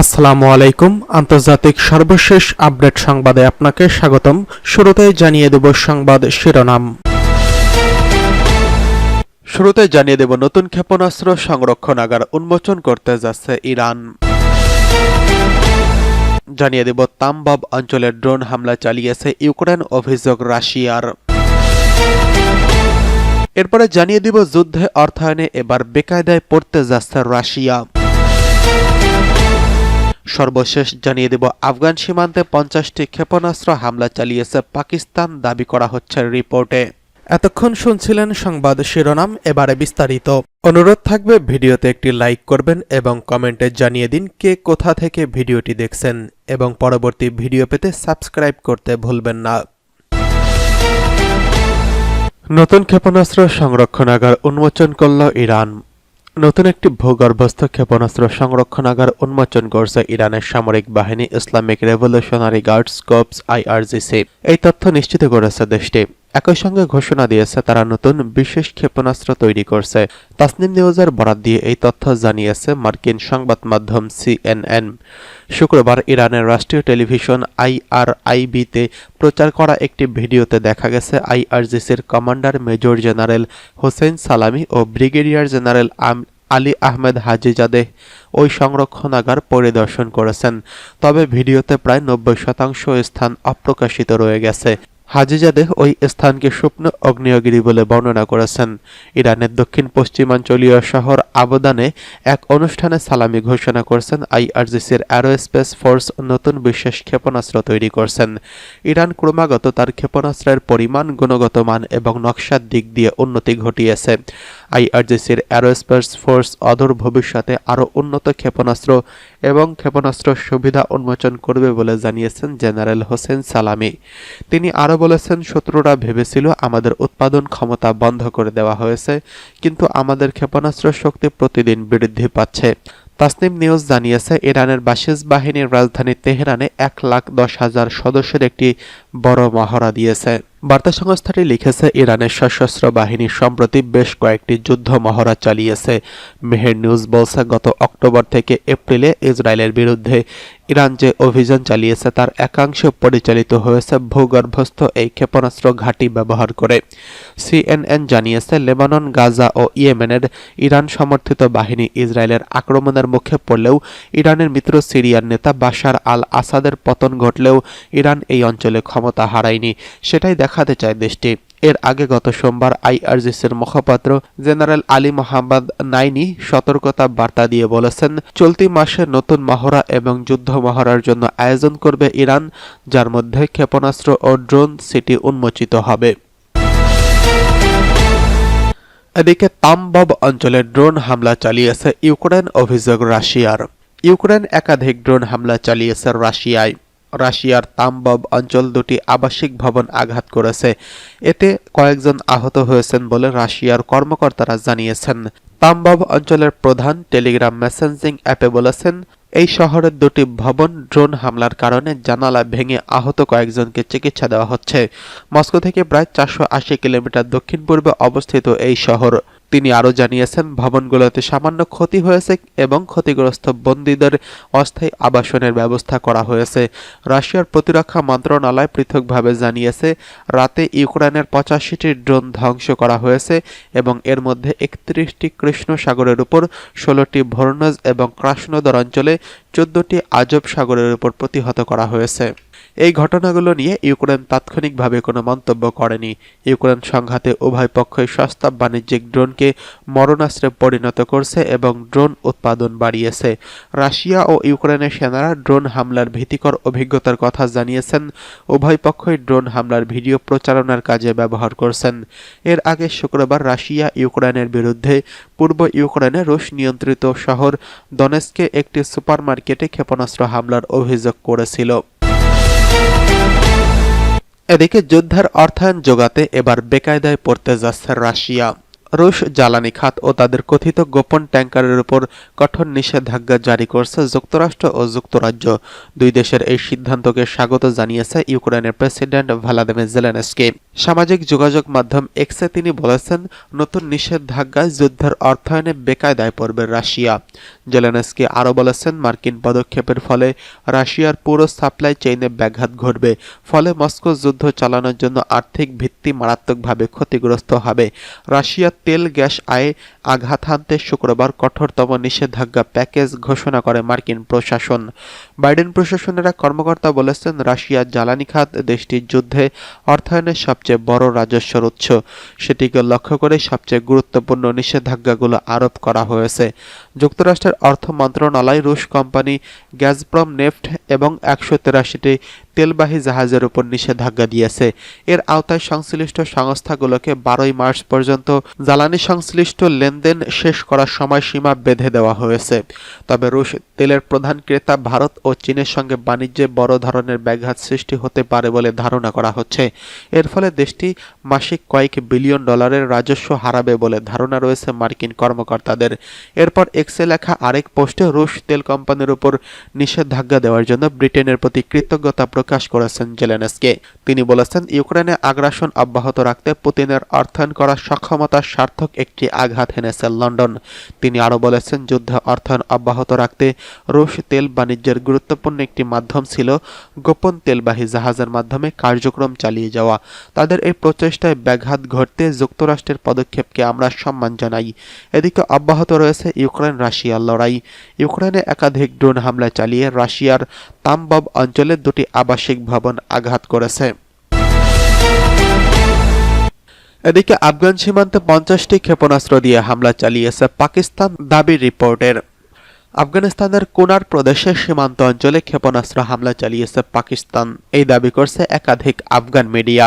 আসসালামু আলাইকুম। আন্তর্জাতিক সর্বশেষ আপডেট সংবাদে আপনাকে স্বাগতম। শুরুতেই জানিয়ে দেব সংবাদ শিরোনাম। শুরুতে জানিয়ে দেব নতুন ক্ষেপণাস্ত্র সংরক্ষণাগার উন্মোচন করতে যাচ্ছে ইরান। জানিয়ে দেব, তামবাব অঞ্চলে ড্রোন হামলা চালিয়েছে ইউক্রেন অভিযোগ রাশিয়ার। এরপরে জানিয়ে দিব যুদ্ধে অর্থায়নে এবার বেকায়দায় পড়তে যাচ্ছে রাশিয়া। সর্বশেষ জানিয়ে দেব, আফগান সীমান্তে পঞ্চাশটি ক্ষেপণাস্ত্র হামলা চালিয়েছে পাকিস্তান, দাবি করা হচ্ছে রিপোর্টে। এতক্ষণ শুনছিলেন সংবাদ শিরোনাম, এবারে বিস্তারিত। অনুরোধ থাকবে, ভিডিওতে একটি লাইক করবেন এবং কমেন্টে জানিয়ে দিন কে কোথা থেকে ভিডিওটি দেখছেন এবং পরবর্তী ভিডিও পেতে সাবস্ক্রাইব করতে ভুলবেন না। নতুন ক্ষেপণাস্ত্র সংরক্ষণাগার উন্মোচন করল ইরান। নতুন একটি ভূগর্ভস্থ ক্ষেপণাস্ত্র সংরক্ষণাগার উন্মোচন করছে ইরানের সামরিক বাহিনী, Islamic revolutionary guards corps IRGC. এই তথ্য নিশ্চিত করেছে দেশটি। একই সঙ্গে ঘোষণা দিয়েছে তারা নতুন বিশেষ ক্ষেপণাস্ত্র তৈরি করছে। তাসনিম নিউজের বরাত দিয়ে এই তথ্য জানিয়েছে মার্কিন সংবাদ মাধ্যম সিএনএন। শুক্রবার ইরানের রাষ্ট্রীয় টেলিভিশন আইআরআইবিতে প্রচার করা একটি ভিডিওতে দেখা গেছে আইআরজিসির commander major general Hossein Salami ও brigadier general Ali Ahmed Hajizadeh ওই সংরক্ষণাগার পরিদর্শন করেছেন। তবে ভিডিওতে প্রায় নব্বই শতাংশ স্থান অপ্রকাশিত রয়ে গেছে। হাজিজাদেহ ওই স্থানকে স্বপ্ন অগ্নিয়গিরি বলে বর্ণনা করেছেন। ইরানের দক্ষিণ পশ্চিমাঞ্চলীয় শহর আবদানে এক অনুষ্ঠানে সালামি ঘোষণা করেছেন আইআরজিসির অ্যারোস্পেস ফোর্স নতুন বিশেষ ক্ষেপণাস্ত্র তৈরি করছেন। ইরান ক্রমাগত তার ক্ষেপণাস্ত্রের পরিমাণ, গুণগত মান এবং নকশার দিক দিয়ে উন্নতি ঘটিয়েছে। আইআরজিসির অ্যারোস্পেস ফোর্স অদূর ভবিষ্যতে আরও উন্নত ক্ষেপণাস্ত্র এবং ক্ষেপণাস্ত্র সুবিধা উন্মোচন করবে বলে জানিয়েছেন জেনারেল হোসেন সালামি। তিনি আরও বলেছেন, শত্রুরা ভেবেছিল আমাদের উৎপাদন ক্ষমতা বন্ধ করে দেওয়া হয়েছে, কিন্তু আমাদের ক্ষেপণাস্ত্র শক্তি প্রতিদিন বৃদ্ধি পাচ্ছে। তাসনিম নিউজ জানিয়েছে, ইরানের বাসিস বাহিনীর রাজধানী তেহরানে এক লাখ দশ হাজার সদস্যের একটি বড় মহড়া দিয়েছে। বার্তা সংস্থাটি লিখেছে, ইরানের সশস্ত্র বাহিনী সম্প্রতি বেশ কয়েকটি যুদ্ধ মহড়া চালিয়েছে। মেহের নিউজ বলছে, গত অক্টোবর থেকে এপ্রিলে ইসরায়েলের বিরুদ্ধে ইরান যে অভিযান চালিয়েছে তার একাংশ পরিচালিত হয়েছে ভূগর্ভস্থ এই ক্ষেপণাস্ত্র ঘাঁটি ব্যবহার করে। সিএনএন জানিয়েছে, লেবানন, গাজা ও ইয়েমেনের ইরান সমর্থিত বাহিনী ইসরায়েলের আক্রমণের মুখে পড়লেও ইরানের মিত্র সিরিয়ার নেতা বাশার আল আসাদের পতন ঘটলেও ইরান এই অঞ্চলে ক্ষমতা হারায়নি। সেটাই দেখাতে চায় দেশটি। এর আগে গত সোমবার আইআরজিসির মুখপাত্র জেনারেল আলী মোহাম্মদ নাইনি সতর্কতা বার্তা দিয়ে বলেছেন, চলতি মাসে নতুন মহড়া এবং যুদ্ধ মহড়ার জন্য আয়োজন করবে ইরান, যার মধ্যে ক্ষেপণাস্ত্র ও ড্রোন সিটি উন্মোচিত হবে। এদিকে তামবব অঞ্চলে ড্রোন হামলা চালিয়েছে ইউক্রেন অভিযোগ রাশিয়ার। ইউক্রেন একাধিক ড্রোন হামলা চালিয়েছে রাশিয়ায়। রাশিয়ার তামবব অঞ্চল দুটি আবাসিক ভবন আঘাত করেছে। এতে কয়েকজন আহত হয়েছেন বলে রাশিয়ার কর্মকর্তারা জানিয়েছেন। তামবব অঞ্চলের প্রধান টেলিগ্রাম মেসেঞ্জিং অ্যাপে বলেছেন, এই শহরের দুটি ভবন ড্রোন হামলার কারণে জানালা ভেঙে আহত কয়েকজনকে চিকিৎসা দেওয়া হচ্ছে। মস্কো থেকে প্রায় চারশো আশি কিলোমিটার দক্ষিণ পূর্বে অবস্থিত এই শহর। তিনি আরও জানিয়েছেন, ভবনগুলোতে সামান্য ক্ষতি হয়েছে এবং ক্ষতিগ্রস্ত বন্দীদের অস্থায়ী আবাসনের ব্যবস্থা করা হয়েছে। রাশিয়ার প্রতিরক্ষা মন্ত্রণালয় পৃথকভাবে জানিয়েছে, রাতে ইউক্রেনের পঁচাশিটি ড্রোন ধ্বংস করা হয়েছে এবং এর মধ্যে একত্রিশটি কৃষ্ণ সাগরের উপর, ষোলোটি ভর্নজ এবং ক্রাসনোদর অঞ্চলে চোদ্দটি আজব সাগরের উপর প্রতিহত করা হয়েছে। এই ঘটনাগুলো নিয়ে ইউক্রেন তাৎক্ষণিকভাবে কোনো মন্তব্য করেনি। ইউক্রেন সংঘাতে উভয় পক্ষই সস্তা বাণিজ্যিক ড্রোনকে মরণাস্ত্রে পরিণত করছে এবং ড্রোন উৎপাদন বাড়িয়েছে। রাশিয়া ও ইউক্রেনের সেনারা ড্রোন হামলার ভীতিকর অভিজ্ঞতার কথা জানিয়েছেন। উভয় পক্ষই ড্রোন হামলার ভিডিও প্রচারণার কাজে ব্যবহার করছেন। এর আগে শুক্রবার রাশিয়া ইউক্রেনের বিরুদ্ধে পূর্ব ইউক্রেনে রুশ নিয়ন্ত্রিত শহর দনেস্কে একটি সুপারমার্কেটে ক্ষেপণাস্ত্র হামলার অভিযোগ করেছিল। এদিকে যোদ্ধার অর্থায়ন জোগাতে এবার বেকায়দায় পড়তে যাচ্ছে রাশিয়া। রুশ জ্বালানি খাত ও তাদের কথিত গোপন ট্যাঙ্কারের উপর কঠোর নিষেধাজ্ঞা জারি করছে যুক্তরাষ্ট্র ও যুক্তরাজ্য। দুই দেশের এই সিদ্ধান্তকে স্বাগত জানিয়েছে ইউক্রেনের প্রেসিডেন্ট ভ্লাদিমির জেলেনস্কি। সামাজিক যোগাযোগ মাধ্যম এক্সে তিনি বলেছেন, নতুন নিষেধাজ্ঞায় যুদ্ধের অর্থায়নে বেকায়দায় পড়বে রাশিয়া। জেলেনস্কি আরও বলেছেন, মার্কিন পদক্ষেপের ফলে রাশিয়ার পুরো সাপ্লাই চেইনে ব্যাঘাত ঘটবে। ফলে মস্কো যুদ্ধ চালানোর জন্য আর্থিক ভিত্তি মারাত্মকভাবে ক্ষতিগ্রস্ত হবে। রাশিয়ার তেল, গ্যাস, আয়ে, আঘাত হানতে শুক্রবার কঠোরতম নিষেধাজ্ঞা প্যাকেজ ঘোষণা করে মার্কিন প্রশাসন। বাইডেন প্রশাসনের এক কর্মকর্তা বলেছেন রাশিয়ার জ্বালানি খাত দেশটির যুদ্ধে অর্থায়নের সবচেয়ে বড় রাজস্বের উৎস। সেটিকে লক্ষ্য করে সবচেয়ে গুরুত্বপূর্ণ নিষেধাজ্ঞাগুলো আরোপ করা হয়েছে। যুক্তরাষ্ট্রের অর্থ মন্ত্রণালয়, রুশ কোম্পানি, গ্যাজপ্রম, নেফট এবং একশো তেরাশিটি তেলবাহী জাহাজের উপর নিষেধাজ্ঞা দিয়েছে। এর আওতায় সংশ্লিষ্ট সংস্থাগুলোকে বারোই মার্চ পর্যন্ত জ্বালানি সংশ্লিষ্ট লেনদেন শেষ করার সময়সীমা বেঁধে দেওয়া হয়েছে। তবে রুশ তেলের প্রধান ক্রেতা ভারত ও চীনের সঙ্গে বাণিজ্যে বড় ধরনের ব্যাঘাত সৃষ্টি হতে পারে বলে ধারণা করা হচ্ছে। এর ফলে দেশটি মাসিক কয়েক বিলিয়ন ডলারের রাজস্ব হারাবে বলে ধারণা রয়েছে মার্কিন কর্মকর্তাদের। এরপর এক্সে লেখা আরেক পোস্টে রুশ তেল কোম্পানির উপর নিষেধাজ্ঞা দেওয়ার জন্য ব্রিটেনের প্রতি কৃতজ্ঞতা প্রকাশ করেছেন জেলেনস্কে। তিনি বলেছেন, ইউক্রেনে আগ্রাসন অব্যাহত রাখতে পুতিনের অর্থায়ন করার সক্ষমতার সার্থক একটি আঘাত হেনেছে লন্ডন। তিনি আরও বলেছেন, যুদ্ধে অর্থায়ন অব্যাহত রাখতে রুশ তেল বাণিজ্যের গুরুত্বপূর্ণ একটি মাধ্যম ছিল গোপন তেলবাহী জাহাজের মাধ্যমে কার্যক্রম চালিয়ে যাওয়া। তাদের এই প্রচেষ্টায় ব্যাঘাত ঘটতে যুক্তরাষ্ট্রের পদক্ষেপকে আমরা সম্মান জানাই। এদিকে অব্যাহত রয়েছে ইউক্রেন রাশিয়ার লড়াই। ইউক্রেনে একাধিক ড্রোন হামলা চালিয়ে রাশিয়ার তামবব অঞ্চলে দুটি আবাসিক ভবন আঘাত করেছে। এদিকে আফগান সীমান্তে পঞ্চাশটি ক্ষেপণাস্ত্র দিয়ে হামলা চালিয়েছে পাকিস্তান দাবি রিপোর্টের। আফগানিস্তানের কুনার প্রদেশে সীমান্ত অঞ্চলে ক্ষেপণাস্ত্র হামলা চালিয়েছে পাকিস্তান। এই দাবি করছে একাধিক আফগান মিডিয়া।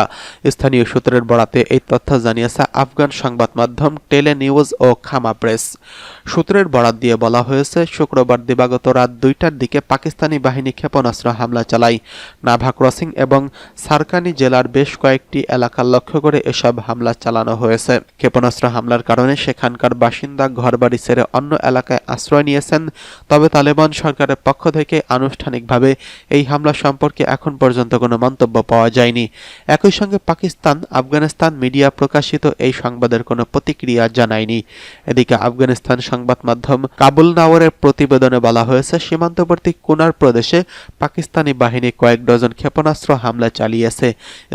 স্থানীয় সূত্রের বরাতে এই তথ্য জানিয়েছে আফগান সংবাদ মাধ্যম টেলে নিউজ ও খামা প্রেস। সূত্রের বরাত দিয়ে বলা হয়েছে, শুক্রবার দিবাগত রাত দুইটার দিকে পাকিস্তানি বাহিনী ক্ষেপণাস্ত্র হামলা চালায়। নাভা ক্রসিং এবং সারকানি জেলার বেশ কয়েকটি এলাকা লক্ষ্য করে এসব হামলা চালানো হয়েছে। ক্ষেপণাস্ত্র হামলার কারণে সেখানকার বাসিন্দা ঘরবাড়ি ছেড়ে অন্য এলাকায় আশ্রয় নিয়েছেন। তবে তালেবান সরকারের পক্ষ থেকে আনুষ্ঠানিকভাবে এই হামলা সম্পর্কে এখন পর্যন্ত কোনো মন্তব্য পাওয়া যায়নি। একই সঙ্গে পাকিস্তান, আফগানিস্তান মিডিয়া প্রকাশিত এই সংবাদের কোনো প্রতিক্রিয়া জানায়নি। এদিকে আফগানিস্তান সংবাদ মাধ্যম কাবুল নাওয়ারের প্রতিবেদনে বলা হয়েছে, সীমান্তবর্তী কুনার প্রদেশে পাকিস্তানি বাহিনী কয়েক ডজন ক্ষেপণাস্ত্র হামলা চালিয়েছে।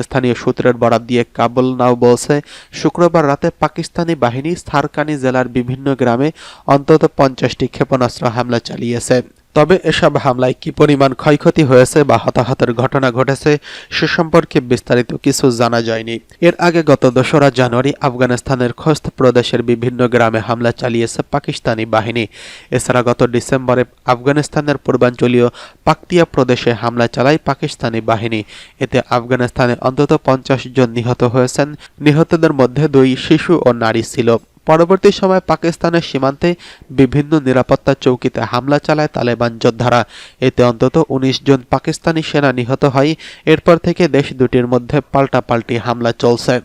স্থানীয় সূত্রের বরাত দিয়ে কাবুল নাও বলছে, শুক্রবার রাতে পাকিস্তানি বাহিনী সারকানি জেলার বিভিন্ন গ্রামে অন্তত পঞ্চাশটি ক্ষেপণাস্ত্র হামলা চালিয়েছে। তবে এসব হামলায় কি পরিমাণ ক্ষয়ক্ষতি হয়েছে বা হতাহতের ঘটনা ঘটেছে সে সম্পর্কে বিস্তারিত কিছু জানা যায়নি। এর আগে গত দোসরা জানুয়ারি আফগানিস্তানের খোস্ত প্রদেশের বিভিন্ন গ্রামে হামলা চালিয়েছে পাকিস্তানি বাহিনী। এছাড়া গত ডিসেম্বরে আফগানিস্তানের পূর্বাঞ্চলীয় পাকতিয়া প্রদেশে হামলা চালায় পাকিস্তানি বাহিনী। এতে আফগানিস্তানে অন্তত পঞ্চাশ জন নিহত হয়েছেন। নিহতদের মধ্যে দুই শিশু ও নারী ছিল। পরবর্তী সময় পাকিস্তানের সীমান্তে বিভিন্ন নিরাপত্তা চৌকিতে হামলা চালায় তালেবান যোদ্ধারা। এতে অন্তত উনিশ জন পাকিস্তানি সেনা নিহত হয়। এরপর থেকে দেশ দুটির মধ্যে পাল্টাপাল্টি হামলা চলছে।